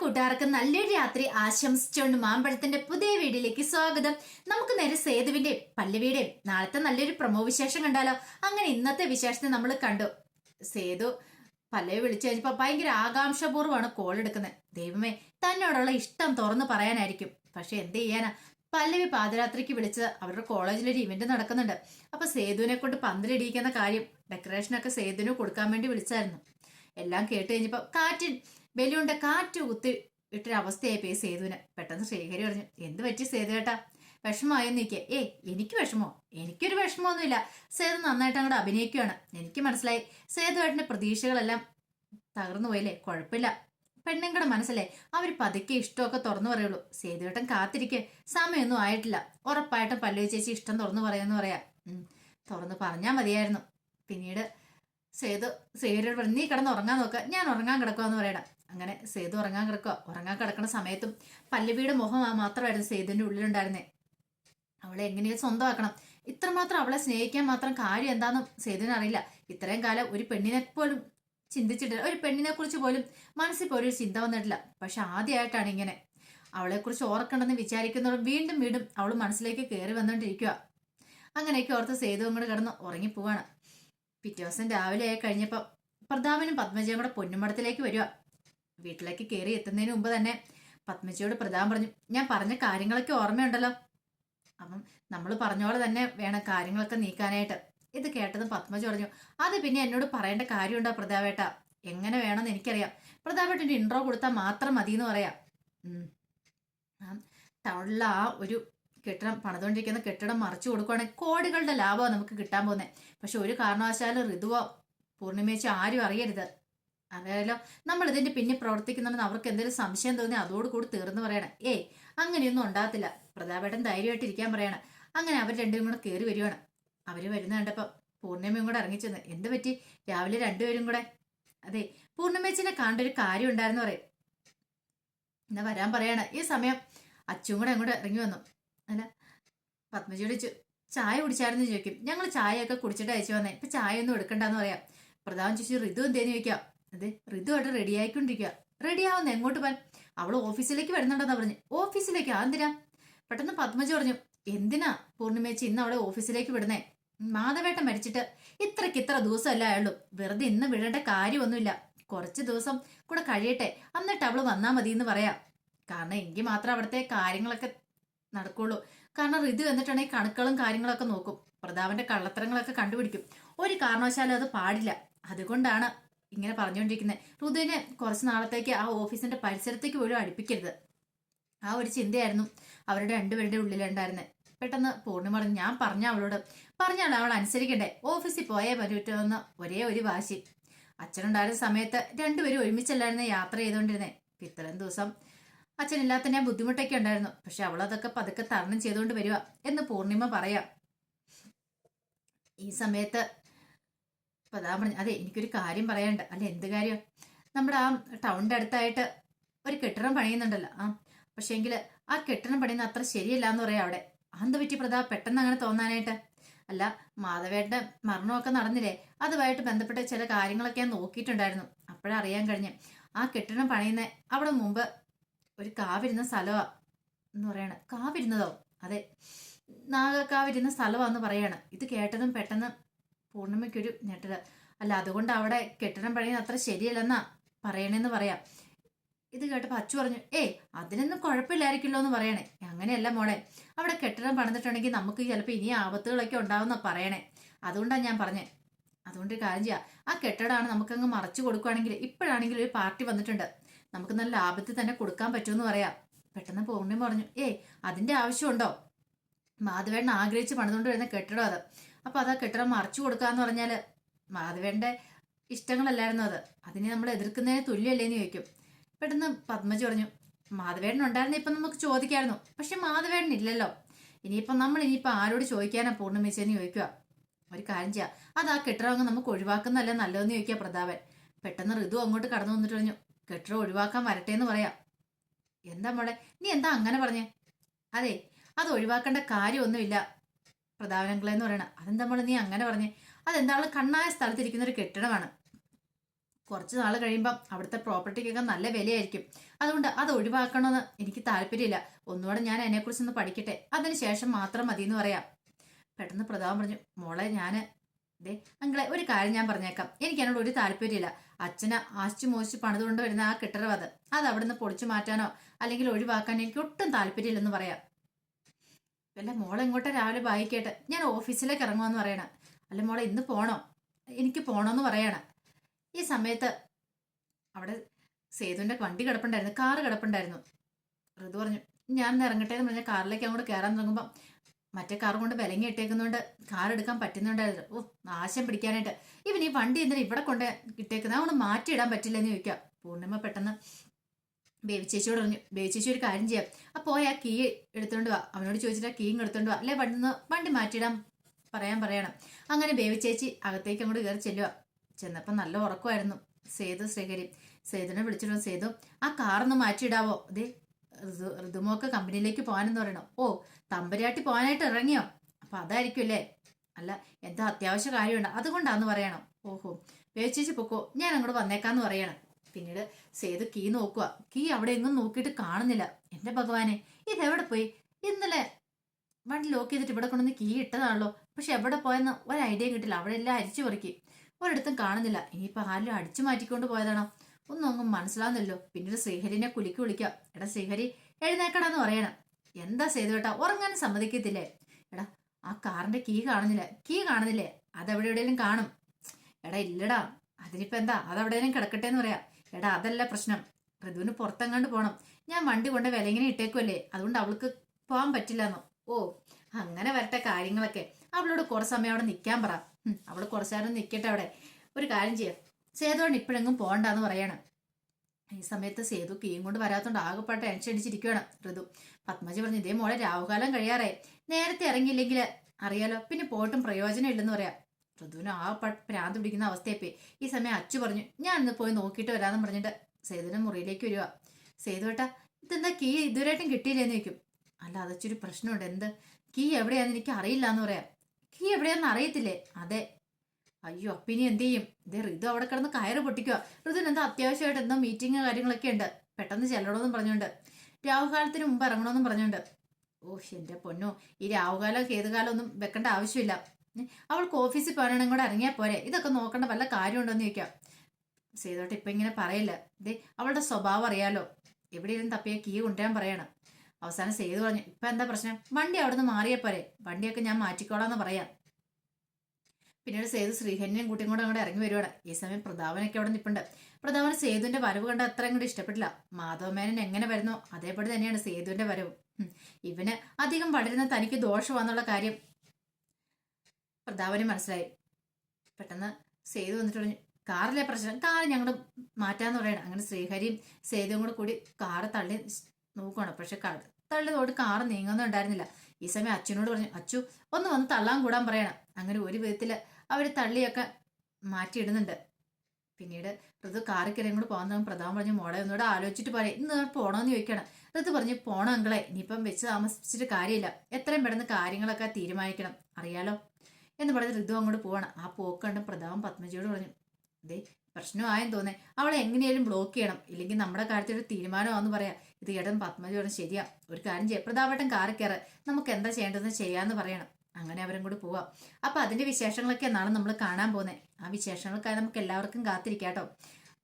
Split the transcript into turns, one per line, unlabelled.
കൂട്ടുകാർക്ക് നല്ലൊരു രാത്രി ആശംസിച്ചുകൊണ്ട് മാമ്പഴത്തിന്റെ പുതിയ വീഡിയോയിലേക്ക് സ്വാഗതം. നമുക്ക് നേരെ സേതുവിന്റെ പല്ലവിയുടെ നാളത്തെ നല്ലൊരു പ്രമോ വിശേഷം കണ്ടാലോ? അങ്ങനെ ഇന്നത്തെ വിശേഷത്തെ നമ്മൾ കണ്ടു. സേതു പല്ലവി വിളിച്ചു കഴിഞ്ഞപ്പോ ഭയങ്കര ആകാംക്ഷപൂർവമാണ് കോൾ എടുക്കുന്നത്. ദൈവമേ തന്നോടുള്ള ഇഷ്ടം തുറന്നു പറയാനായിരിക്കും. പക്ഷെ എന്ത് ചെയ്യാനാ? പല്ലവി പാതിരാത്രിക്ക് വിളിച്ചത് അവരുടെ കോളേജിലൊരു ഇവന്റ് നടക്കുന്നുണ്ട്. അപ്പൊ സേതുവിനെ കൊണ്ട് പന്തലിടിയിക്കുന്ന കാര്യം ഡെക്കറേഷനൊക്കെ സേതുവിന് കൊടുക്കാൻ വേണ്ടി വിളിച്ചായിരുന്നു. എല്ലാം കേട്ട് കഴിഞ്ഞപ്പോ കാറ്റിൻ ബലൂണിന്റെ കാറ്റ് കുത്തി ഇട്ടൊരവസ്ഥയായി പോയി സേതുവിന്. പെട്ടെന്ന് ശ്രീഹരി പറഞ്ഞു എന്ത് പറ്റി സേതു കേട്ടാ വിഷമമായി നിൽക്കുക ഏ എനിക്ക് വിഷമോ എനിക്കൊരു വിഷമമൊന്നുമില്ല. സേതു നന്നായിട്ട് അങ്ങോട്ട് അഭിനയിക്കുകയാണ് എനിക്ക് മനസ്സിലായി. സേതുവേട്ടന്റെ പ്രതീക്ഷകളെല്ലാം തകർന്നു പോയില്ലേ? കുഴപ്പമില്ല. പെണ്ണുങ്ങളുടെ മനസ്സല്ലേ അവർ പതുക്കെ ഇഷ്ടമൊക്കെ തുറന്നു പറയുള്ളൂ. സേതുവേട്ടൻ കാത്തിരിക്കെ. സമയമൊന്നും ആയിട്ടില്ല. ഉറപ്പായിട്ടും പല്ലു ചേച്ചി ഇഷ്ടം തുറന്നു പറയാന്ന് പറയാം. തുറന്ന് പറഞ്ഞാൽ മതിയായിരുന്നു. പിന്നീട് സേതു സേവിയരോട് പറഞ്ഞു നീ കിടന്ന് ഉറങ്ങാൻ നോക്കുക ഞാൻ ഉറങ്ങാൻ കിടക്കുക എന്ന് പറയണം. അങ്ങനെ സേതു ഉറങ്ങാൻ കിടക്കുക ഉറങ്ങാൻ കിടക്കുന്ന സമയത്തും പല്ലവിയുടെ മുഖം മാത്രമായിരുന്നു സേതുവിന്റെ ഉള്ളിലുണ്ടായിരുന്നേ. അവളെ എങ്ങനെയാ സ്വന്തമാക്കണം. ഇത്രമാത്രം അവളെ സ്നേഹിക്കാൻ മാത്രം കാര്യം എന്താണെന്നും സേതുവിന് അറിയില്ല. ഇത്രയും കാലം ഒരു പെണ്ണിനെ പോലും ചിന്തിച്ചിട്ടില്ല. ഒരു പെണ്ണിനെ കുറിച്ച് പോലും മനസ്സിൽ പോലും ഒരു ചിന്ത വന്നിട്ടില്ല. പക്ഷെ ആദ്യമായിട്ടാണ് ഇങ്ങനെ. അവളെക്കുറിച്ച് ഓർക്കണ്ടെന്ന് വിചാരിക്കുന്നവർ വീണ്ടും വീണ്ടും അവൾ മനസ്സിലേക്ക് കയറി വന്നുകൊണ്ടിരിക്കുക അങ്ങനെയൊക്കെ ഓർത്ത് സേതു അങ്ങോട്ട് കിടന്ന് ഉറങ്ങിപ്പോവാണ് പിറ്റേ ദിവസം രാവിലെ ആയി കഴിഞ്ഞപ്പോൾ പ്രതാപനും പത്മജയും കൂടെ പൊന്നുമടത്തിലേക്ക് വരിക വീട്ടിലേക്ക് കയറി എത്തുന്നതിന് മുമ്പ് തന്നെ പത്മജിയോട് പ്രതാപം പറഞ്ഞു ഞാൻ പറഞ്ഞ കാര്യങ്ങളൊക്കെ ഓർമ്മയുണ്ടല്ലോ. അപ്പം നമ്മൾ പറഞ്ഞ പോലെ തന്നെ വേണം കാര്യങ്ങളൊക്കെ നീക്കാനായിട്ട്. ഇത് കേട്ടതും പത്മജ പറഞ്ഞു അത് പിന്നെ എന്നോട് പറയേണ്ട കാര്യമുണ്ടോ പ്രതാപേട്ട? എങ്ങനെ വേണമെന്ന് എനിക്കറിയാം. പ്രതാപേട്ടന്റെ ഇൻട്രോ കൊടുത്താൽ മാത്രം മതി എന്ന് പറയാം ടൗണിൽ ആ ഒരു കെട്ടിടം പണിതുകൊണ്ടിരിക്കുന്ന കെട്ടിടം മറിച്ചു കൊടുക്കുവാണെങ്കിൽ കോടികളുടെ ലാഭമാണ് നമുക്ക് കിട്ടാൻ പോകുന്നത് പക്ഷെ ഒരു കാരണവശാലും ഋതുവോ പൂർണിമേച്ചോ ആരും അറിയരുത്. അറിയാലോ നമ്മൾ ഇതിന്റെ പിന്നെ പ്രവർത്തിക്കുന്നുണ്ടെന്ന് അവർക്ക് എന്തെങ്കിലും സംശയം തോന്നി അതോടുകൂടി തീർന്നു പറയണം. ഏയ് അങ്ങനെയൊന്നും ഉണ്ടാകത്തില്ല. പ്രതാപേട്ടൻ ധൈര്യമായിട്ട് ഇരിക്കാൻ പറയണം. അങ്ങനെ അവർ രണ്ടുപേരും കൂടെ കയറി വരുവാണ് അവർ വരുന്ന കണ്ടപ്പോ പൂർണിമയും കൂടെ ഇറങ്ങിച്ചെന്ന്. എന്ത് പറ്റി? രാവിലെ രണ്ടുപേരും കൂടെ? അതെ പൂർണിമേച്ചിനെ കാണേണ്ട ഒരു കാര്യം ഉണ്ടായിരുന്നു പറയും. എന്നാ വരാൻ പറയാണ്. ഈ സമയം അച്ചും കൂടെ അങ്ങോട്ട് ഇറങ്ങി വന്നു. അല്ല പത്മജിയോട് ചായ കുടിച്ചായിരുന്നു ചോദിക്കും. ഞങ്ങൾ ചായയൊക്കെ കുടിച്ചിട്ട് അയച്ചു വന്നേ. ഇപ്പൊ ചായ ഒന്നും എടുക്കണ്ടെന്ന് പറയാം. പ്രധാന ചോദിച്ചു ഋതു എന്തേന്ന് ചോദിക്കാം? അതെ ആയിട്ട് റെഡി ആയിക്കൊണ്ടിരിക്കുക റെഡി ആവുന്ന എങ്ങോട്ട് പോൻ അവൾ ഓഫീസിലേക്ക് വരുന്നുണ്ടെന്നാ പറഞ്ഞു. ഓഫീസിലേക്ക് എന്തിനാ പെട്ടെന്ന് പത്മജ പറഞ്ഞു എന്തിനാ പൂർണിമേച്ചി ഇന്ന് അവളെ ഓഫീസിലേക്ക് വിടുന്നേ? മാധവേട്ട മരിച്ചിട്ട് ഇത്രയ്ക്ക് ഇത്ര ദിവസമല്ല അയാളും വെറുതെ ഇന്ന് വിടേണ്ട കാര്യമൊന്നുമില്ല. കുറച്ച് ദിവസം കൂടെ കഴിയട്ടെ. എന്നിട്ട് അവൾ വന്നാ മതി എന്ന് പറയാം. കാരണം എങ്കിൽ മാത്രം അവിടുത്തെ കാര്യങ്ങളൊക്കെ നടക്കുള്ളൂ. കാരണം ഋതു എന്നിട്ടാണെങ്കിൽ കണക്കുകളും കാര്യങ്ങളൊക്കെ നോക്കും. പ്രതാപന്റെ കള്ളത്തരങ്ങളൊക്കെ കണ്ടുപിടിക്കും. ഒരു കാരണവശാലും അത് പാടില്ല. അതുകൊണ്ടാണ് ഇങ്ങനെ പറഞ്ഞുകൊണ്ടിരിക്കുന്നത് റുദുവിനെ കുറച്ച് നാളത്തേക്ക് ആ ഓഫീസിന്റെ പരിസരത്തേക്ക് പോലും അടുപ്പിക്കരുത്. ആ ഒരു ചിന്തയായിരുന്നു അവരുടെ രണ്ടുപേരുടെ ഉള്ളിലുണ്ടായിരുന്നത് പെട്ടെന്ന് പൂർണി പറഞ്ഞു ഞാൻ പറഞ്ഞ അവളോട് പറഞ്ഞാണ് അവൾ അനുസരിക്കണ്ടേ? ഓഫീസിൽ പോയേ പറ്റുമെന്ന് ഒരേ ഒരു വാശി. അച്ഛനുണ്ടായിരുന്ന സമയത്ത് രണ്ടുപേരും ഒരുമിച്ചല്ലായിരുന്നു യാത്ര ചെയ്തുകൊണ്ടിരുന്നേ. ഇപ്പൊ ഇത്രയും ദിവസം അച്ഛനില്ലാത്ത ഞാൻ ബുദ്ധിമുട്ടൊക്കെ ഉണ്ടായിരുന്നു. പക്ഷെ അവളതൊക്കെ പതുക്കെ തരണം ചെയ്തുകൊണ്ട് വരിക എന്ന് പൂർണിമ പറയാം. ഈ സമയത്ത് അപ്പൊ അതാ പറഞ്ഞു അതെ എനിക്കൊരു കാര്യം പറയാനുണ്ട്. അല്ല എന്ത് കാര്യം? നമ്മുടെ ആ ടൗണിന്റെ അടുത്തായിട്ട് ഒരു കെട്ടിടം പണിയുന്നുണ്ടല്ലോ. ആ പക്ഷേങ്കിൽ ആ കെട്ടിടം പണിയുന്ന അത്ര ശരിയല്ല എന്ന് പറയാം അവിടെ. അന്ത് പറ്റി പ്രതാപ് പെട്ടെന്ന് അങ്ങനെ തോന്നാനായിട്ട്? അല്ല മാധവേട്ടന്റെ മരണമൊക്കെ നടന്നില്ലേ? അതുമായിട്ട് ബന്ധപ്പെട്ട ചില കാര്യങ്ങളൊക്കെ ഞാൻ നോക്കിയിട്ടുണ്ടായിരുന്നു. അപ്പോഴറിയാൻ കഴിഞ്ഞ്. ആ കെട്ടിടം പണിയുന്ന അവിടെ മുമ്പ് ഒരു കാവിരുന്ന സ്ഥലമാ എന്ന് പറയാണ്. കാവിരുന്നതോ? അതെ നാഗക്കാവിരുന്ന സ്ഥലമാന്ന് പറയാണ്. ഇത് കേട്ടതും പെട്ടെന്ന് പൂർണിമയ്ക്കൊരു ഞെട്ടൽ. അല്ല അതുകൊണ്ട് അവിടെ കെട്ടിടം പണിയുന്ന അത്ര ശരിയല്ലെന്നാ പറയണേന്ന് പറയാം. ഇത് കേട്ടപ്പോൾ അച്ചു പറഞ്ഞു ഏയ് അതിനൊന്നും കുഴപ്പമില്ലായിരിക്കുമല്ലോ എന്ന് പറയണേ. അങ്ങനെയല്ല മോളെ അവിടെ കെട്ടിടം പണിതിട്ടുണ്ടെങ്കിൽ നമുക്ക് ചിലപ്പോൾ ഇനി ആപത്തുകളൊക്കെ ഉണ്ടാവുന്ന പറയണേ. അതുകൊണ്ടാണ് ഞാൻ പറഞ്ഞത് അതുകൊണ്ട് ഒരു കാര്യം ചെയ്യാം. ആ കെട്ടിടമാണ് നമുക്കങ്ങ് മറച്ചു കൊടുക്കുകയാണെങ്കിൽ ഇപ്പോഴാണെങ്കിൽ ഒരു പാർട്ടി വന്നിട്ടുണ്ട്. നമുക്ക് നല്ല ലാഭത്തിൽ തന്നെ കൊടുക്കാൻ പറ്റുമെന്ന് പറയാം. പെട്ടെന്ന് പൂർണിമ പറഞ്ഞു ഏയ് അതിന്റെ ആവശ്യമുണ്ടോ? മാധവേണ്ണ ആഗ്രഹിച്ച് പണിതുകൊണ്ട് വരുന്ന കെട്ടിടം അത്. അപ്പൊ അത് കെട്ടിടം മറിച്ചു കൊടുക്കാന്ന് പറഞ്ഞാൽ മാധവേന്റെ ഇഷ്ടങ്ങളല്ലായിരുന്നു അത്. അതിനെ നമ്മൾ എതിർക്കുന്നതിന് തുല്യമല്ലേന്ന് ചോദിക്കും. പെട്ടെന്ന് പത്മജി പറഞ്ഞു മാധവേട്ടൻ ഉണ്ടായിരുന്ന ഇപ്പൊ നമുക്ക് ചോദിക്കായിരുന്നു. പക്ഷെ മാധവേട്ടൻ ഇല്ലല്ലോ. ഇനിയിപ്പൊ നമ്മൾ ഇനിയിപ്പൊ ആരോട് ചോദിക്കാനാ പൂർണിമേച്ചെന്ന് ചോദിക്കുക? ഒരു കാര്യം ചെയ്യാം. അത് ആ കെട്ടിടം അങ്ങ് നമുക്ക് ഒഴിവാക്കുന്നല്ല നല്ലതെന്ന് ചോദിക്കുക പ്രതാപൻ. പെട്ടെന്ന് ഋതു അങ്ങോട്ട് കടന്നു വന്നിട്ട് പറഞ്ഞു കെട്ടിടം ഒഴിവാക്കാൻ വരട്ടെ എന്ന് പറയാം. എന്താ മോളെ? നീ എന്താ അങ്ങനെ പറഞ്ഞേ? അതെ അത് ഒഴിവാക്കേണ്ട കാര്യമൊന്നുമില്ല. പ്രതാപനങ്ങളെ എന്ന് പറയണം. അതെന്താ നമ്മൾ നീ അങ്ങനെ പറഞ്ഞേ? അതെന്താണ് കണ്ണായ സ്ഥലത്തിരിക്കുന്ന ഒരു കെട്ടിടമാണ്. കുറച്ച് നാൾ കഴിയുമ്പം അവിടുത്തെ പ്രോപ്പർട്ടിക്കൊക്കെ നല്ല വിലയായിരിക്കും. അതുകൊണ്ട് അത് ഒഴിവാക്കണമെന്ന് എനിക്ക് താല്പര്യമില്ല. ഒന്നുകൂടെ ഞാൻ അതിനെക്കുറിച്ചൊന്ന് പഠിക്കട്ടെ. അതിനുശേഷം മാത്രം മതി എന്ന് പറയാം. പെട്ടെന്ന് പ്രതാപം പറഞ്ഞു മോളെ ഞാൻ ദേ അങ്ങളെ ഒരു കാര്യം ഞാൻ പറഞ്ഞേക്കാം. എനിക്ക് എന്നോട് ഒരു താല്പര്യമില്ല. അച്ഛന് ആശിച്ചു മോശിച്ച് പണിതുകൊണ്ട് വരുന്ന ആ കെട്ടിടം അത്. അത് അവിടുന്ന് പൊളിച്ചു മാറ്റാനോ അല്ലെങ്കിൽ ഒഴിവാക്കാനോ എനിക്ക് ഒട്ടും താല്പര്യമില്ലെന്ന് പറയാം. വല്ല മോളെ ഇങ്ങോട്ട് രാവിലെ വായിക്കട്ടെ ഞാൻ ഓഫീസിലേക്ക് ഇറങ്ങുമെന്ന് പറയണം. അല്ല മോളെ ഇന്ന് പോണോ? എനിക്ക് പോണോന്ന് പറയണം. ഈ സമയത്ത് അവിടെ സേതുവിന്റെ വണ്ടി കിടപ്പുണ്ടായിരുന്നു കാറ് കിടപ്പുണ്ടായിരുന്നു. ഋതു പറഞ്ഞു ഞാൻ ഇറങ്ങട്ടെ എന്ന് പറഞ്ഞാൽ കാറിലേക്ക് അങ്ങോട്ട് കയറാൻ തുടങ്ങുമ്പോൾ മറ്റേ കാർ കൊണ്ട് വിലങ്ങി ഇട്ടേക്കുന്നതുകൊണ്ട് കാർ എടുക്കാൻ പറ്റുന്നുണ്ടായിരുന്നു. ഓ നാശം പിടിക്കാനായിട്ട്. ഇവൻ ഈ വണ്ടി എന്തിനാ ഇവിടെ കൊണ്ട് ഇട്ടേക്കുന്നത് അതുകൊണ്ട് മാറ്റിയിടാൻ പറ്റില്ലെന്ന് ചോദിക്കാം. പൂർണിമ പെട്ടെന്ന് ബേബി ചേച്ചിയോട് പറഞ്ഞു ബേബി ചേച്ചി ഒരു കാര്യം ചെയ്യാം. ആ പോയ ആ കീ എടുത്തോണ്ട് വാ. അവനോട് ചോദിച്ചിട്ട് ആ കീയും എടുത്തോണ്ട് വാ. അല്ലെ വണ്ടി വണ്ടി മാറ്റിയിടാൻ പറയാൻ പറയണം. അങ്ങനെ ബേബി ചേച്ചി അകത്തേക്ക് അങ്ങോട്ട് കയറി ചെല്ലുക ചെന്നപ്പോൾ നല്ല ഉറക്കമായിരുന്നു. സേതു ശ്രീകരി സേതുനെ വിളിച്ചിട്ട് സേതു ആ കാറൊന്ന് മാറ്റിയിടാവോ? അതെ ഋതു ഋതുമോക്ക് കമ്പനിയിലേക്ക് പോകാനെന്ന് പറയണം. ഓ തമ്പരാട്ടി പോകാനായിട്ട് ഇറങ്ങിയോ? അപ്പൊ അതായിരിക്കും അല്ലേ? അല്ല എന്താ അത്യാവശ്യ കാര്യമുണ്ട്. അതുകൊണ്ടാന്ന് പറയണം. ഓഹോ വേച്ചിച്ച് പൊക്കോ. ഞാൻ അങ്ങോട്ട് വന്നേക്കാന്ന് പറയണം. പിന്നീട് സേതു കീ നോക്കുക. കീ അവിടെ എങ്ങും നോക്കിയിട്ട് കാണുന്നില്ല. എന്റെ ഭഗവാനെ എവിടെ പോയി? ഇന്നലെ വണ്ടി ലോക്ക് ചെയ്തിട്ട് ഇവിടെ കൊണ്ടുവന്ന് കീ ഇട്ടതാണല്ലോ. പക്ഷെ എവിടെ പോയെന്ന് ഒരു ഐഡിയ കിട്ടില്ല. അവിടെ എല്ലാം അരിച്ചു പെറുക്കി. ഒരിടത്തും കാണുന്നില്ല. ഇനിയിപ്പോ ആരും അടിച്ചു മാറ്റിക്കൊണ്ട് പോയതാണോ? ഒന്നും അങ്ങ് മനസ്സിലാവുന്നല്ലോ പിന്നീട് ശ്രീഹരിനെ കുലിക്ക് വിളിക്കാം. എടാ ശ്രീഹരി എഴുന്നേക്കടാന്ന് പറയണം. എന്താ സേതു കേട്ടാ ഉറങ്ങാനും സമ്മതിക്കത്തില്ലേ? എടാ ആ കാറിന്റെ കീ കാണുന്നില്ല. കീ കാണുന്നില്ലേ? അതെവിടെ എവിടെയെങ്കിലും കാണും. എടാ ഇല്ലടാ. അതിനിപ്പോ എന്താ? അതെവിടെയെങ്കിലും കിടക്കട്ടെ എന്ന് പറയാം. എടാ അതല്ല പ്രശ്നം. ഋതുവിന് പുറത്തെങ്ങാണ്ട് പോണം. ഞാൻ വണ്ടി കൊണ്ട് വിലങ്ങനെ ഇട്ടേക്കുമല്ലേ അതുകൊണ്ട് അവൾക്ക് പോകാൻ പറ്റില്ലെന്നോ? ഓ അങ്ങനെ വരട്ടെ കാര്യങ്ങളൊക്കെ. അവളോട് കുറച്ച് സമയം അവിടെ നിൽക്കാൻ പറ. അവൾ കുറച്ച് നേരം നിൽക്കട്ടെ അവിടെ. ഒരു കാര്യം ചെയ്യാം. സേതുവാണ് ഇപ്പോഴെങ്ങും പോകണ്ടെന്ന് പറയണം. ഈ സമയത്ത് സേതു കീയും കൊണ്ട് വരാത്തോണ്ട് ആകെപ്പാട്ട് ടെൻഷൻ അടിച്ചിരിക്കുകയാണ് ഋതു പത്മജി പറഞ്ഞു ഇതേ മോളെ രാഹുകാലം കഴിയാറേ നേരത്തെ ഇറങ്ങിയില്ലെങ്കിൽ അറിയാലോ. പിന്നെ പോയിട്ടും പ്രയോജനം ഇല്ലെന്ന് പറയാം. ഋതുവിന് ആ പ്രാന്ത് പിടിക്കുന്ന അവസ്ഥയപ്പേ ഈ സമയം അച്ചു പറഞ്ഞു ഞാൻ ഇന്ന് പോയി നോക്കിയിട്ട് വരാമെന്ന് പറഞ്ഞിട്ട് സേതുവിനെ മുറിയിലേക്ക് വരിക സേതു ഏട്ടാ ഇതെന്താ കീ ഇതുവരെയായിട്ടും കിട്ടിയില്ലെന്ന് ചോദിക്കും. അല്ല അതച്ചൊരു പ്രശ്നമുണ്ട്. എന്ത്? കീ എവിടെയാന്ന് എനിക്ക് അറിയില്ല എന്ന് പറയാം. കീ എവിടെയാന്ന് അറിയത്തില്ലേ? അതെ. അയ്യോ അപ്പിനി എന്ത് ചെയ്യും? ഇതേ ഋതു അവിടെ കിടന്ന് കയറ് പൊട്ടിക്കുക ഋതുവിന് എന്താ അത്യാവശ്യമായിട്ട് എന്തോ മീറ്റിംഗ് കാര്യങ്ങളൊക്കെ ഉണ്ട്. പെട്ടെന്ന് ചെല്ലണമെന്നും പറഞ്ഞുകൊണ്ട് രാഹുകാലത്തിന് മുമ്പ് ഇറങ്ങണമെന്നും പറഞ്ഞുകൊണ്ട് ഓ എന്റെ പൊന്നോ ഈ രാഹുകാലം ഏതുകാലം ഒന്നും വെക്കേണ്ട ആവശ്യമില്ല. അവൾക്ക് ഓഫീസിൽ പോകാനാണെങ്കിൽ കൂടെ ഇറങ്ങിയാൽ പോരെ. ഇതൊക്കെ നോക്കേണ്ട വല്ല കാര്യമുണ്ടോന്ന് ചോദിക്കാം. സേതോട്ട് ഇപ്പം ഇങ്ങനെ പറയില്ല. ദേ അവളുടെ സ്വഭാവം അറിയാലോ. എവിടെയും തപ്പിയ കീ കൊണ്ടുവരാൻ പറയണം. അവസാനം സേതു പറഞ്ഞു ഇപ്പം എന്താ പ്രശ്നം? വണ്ടി അവിടെ നിന്ന് മാറിയാൽ പോരെ. വണ്ടിയൊക്കെ ഞാൻ മാറ്റിക്കോളാന്ന് പറയാം. പിന്നീട് സേതു ശ്രീഹരിനെയും കൂട്ടിയും കൂടെ അങ്ങോട്ട് ഇറങ്ങി വരുവാണ്. ഈ സമയം പ്രതാപനൊക്കെ അവിടെ നിൽപ്പുണ്ട് പ്രതാപന് സേതുവിന്റെ വരവ് കണ്ട അത്ര അങ്ങോട്ട് ഇഷ്ടപ്പെട്ടില്ല. മാധവമേനൻ എങ്ങനെ വരുന്നോ അതേപോലെ തന്നെയാണ് സേതുവിന്റെ വരവ്. ഇവന് അധികം വളരുന്ന തനിക്ക് ദോഷമാണെന്നുള്ള കാര്യം പ്രതാപന് മനസ്സിലായി. പെട്ടെന്ന് സേതു വന്നിട്ട് പറഞ്ഞു കാറിലെ പ്രശ്നം കാർ ഞങ്ങൾ മാറ്റാന്ന് പറയണം. അങ്ങനെ ശ്രീഹരിയും സേതുവും കൂടെ കൂടി കാറ് തള്ളി നോക്കുകയാണ് പക്ഷെ തള്ളി തോട് കാറ് നീങ്ങുന്നുണ്ടായിരുന്നില്ല ഈ സമയം അച്ഛനോട് പറഞ്ഞു അച്ചു ഒന്ന് വന്ന് തള്ളാൻ കൂടാൻ പറയണം. അങ്ങനെ ഒരു വിധത്തിൽ അവർ തള്ളിയൊക്കെ മാറ്റിയിടുന്നുണ്ട്. പിന്നീട് ഋതു കാറിൽ കയറിയും കൂടെ പോകാൻ പ്രധാനം പറഞ്ഞു മോളെ ഒന്നുകൂടെ ആലോചിച്ചിട്ട് പറയാം. ഇന്ന് പോണോന്ന് ചോദിക്കണം. ഋതു പറഞ്ഞു പോണോ അങ്കളെ. ഇനിയിപ്പം വെച്ച് താമസിച്ചിട്ട് കാര്യമില്ല. എത്രയും പെട്ടെന്ന് കാര്യങ്ങളൊക്കെ തീരുമാനിക്കണം. അറിയാലോ? എന്ന് പറഞ്ഞ് ഋതു അങ്ങോട്ട് പോവാണ്. ആ പോക്ക് കണ്ട് പ്രതാപം പത്മജിയോട് പറഞ്ഞു ദേ പ്രശ്നമായെന്ന് തോന്നേ. അവളെ എങ്ങനെയാലും ബ്ലോക്ക് ചെയ്യണം. ഇല്ലെങ്കിൽ നമ്മുടെ കാര്യത്തിൽ ഒരു തീരുമാനമാണെന്ന് പറയാം. ഇത് ഏട്ടൻ പത്മജി പറഞ്ഞു ശരിയാ. ഒരു കാര്യം ചെയ്യാം. പ്രതാപേട്ടൻ കാറി കയറ്. നമുക്ക് എന്താ ചെയ്യേണ്ടതെന്ന് ചെയ്യാന്ന് പറയണം. അങ്ങനെ അവരും കൂടി പോവാം. അപ്പൊ അതിന്റെ വിശേഷങ്ങളൊക്കെ നാളെ നമ്മൾ കാണാൻ പോകുന്നത് ആ വിശേഷങ്ങൾക്കായി നമുക്ക് എല്ലാവർക്കും കാത്തിരിക്കാം കേട്ടോ